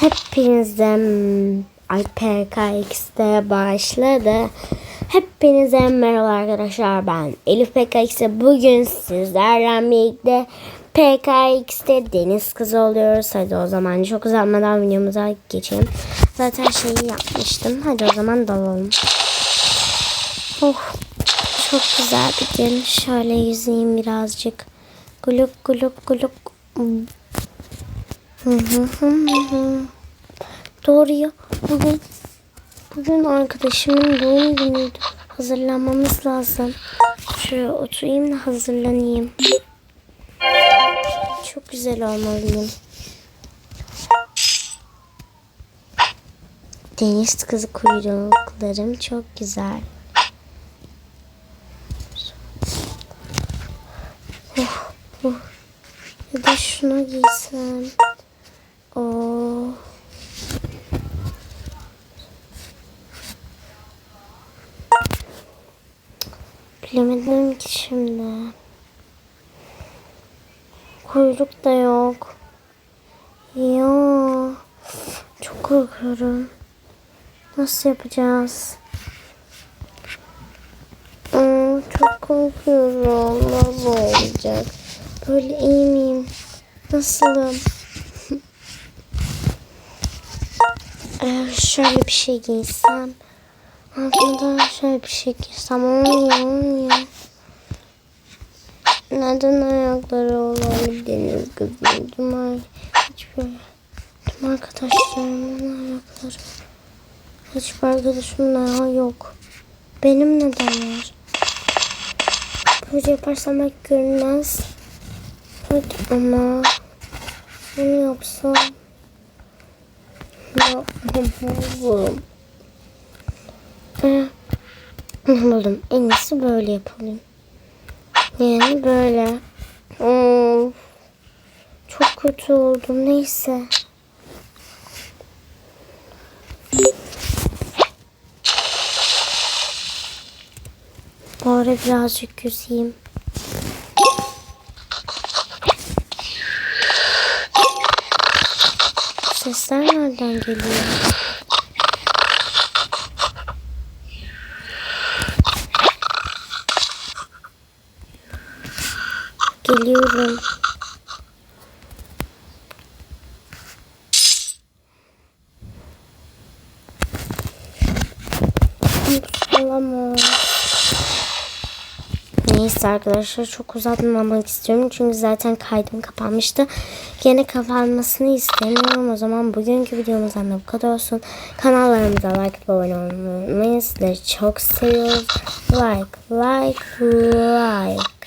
Hepinize ay PKX'de başladı. Hepinize merhaba arkadaşlar ben Elif PKX. Bugün sizlerle birlikte PKX'de deniz kızı oluyoruz. Hadi o zaman çok uzatmadan videomuza geçelim. Zaten şeyi yapmıştım. Hadi o zaman dalalım. Oh, çok güzel bir gün. Şöyle yüzeyim birazcık. Guluk guluk guluk. Doğru ya. Bugün bugün arkadaşımın doğum günüydü. Hazırlanmamız lazım. Şuraya oturayım da hazırlanayım. Çok güzel olmalıyım. Deniz kızı kuyruklarım çok güzel. Oh, oh. Ya da şunu giysem. Bilemedim ki şimdi. Kuyruk da yok. Ya. Çok korkuyorum. Nasıl yapacağız? Aa, çok korkuyorum. Nasıl olacak? Böyle iyi miyim? Nasılım? Eğer şöyle bir şey giysem. Altına şöyle bir şey giysem olmuyor. Neden ayakları olan deniz kızıydım ay. Hiçbir tüm arkadaşlarımın ayakları. Hiçbir arkadaşımın ayağı yok. Benim neden var? Böyle yaparsam belki görünmez. Hadi ama bunu yapsam yapmam. Buldum. En iyisi böyle yapalım. Yani böyle. Of. Çok kötü oldum. Neyse. Bari birazcık yüzeyim. Sesler nereden geliyor? Geliyorum. Olamaz. Neyse arkadaşlar çok uzatmamak istiyorum. Çünkü zaten kaydım kapanmıştı. Gene kapanmasını istemiyorum. O zaman bugünkü videomuzdan da bu kadar olsun. Kanallarımıza like ve abone olmayı. Sizleri çok seviyoruz. Like, like, like.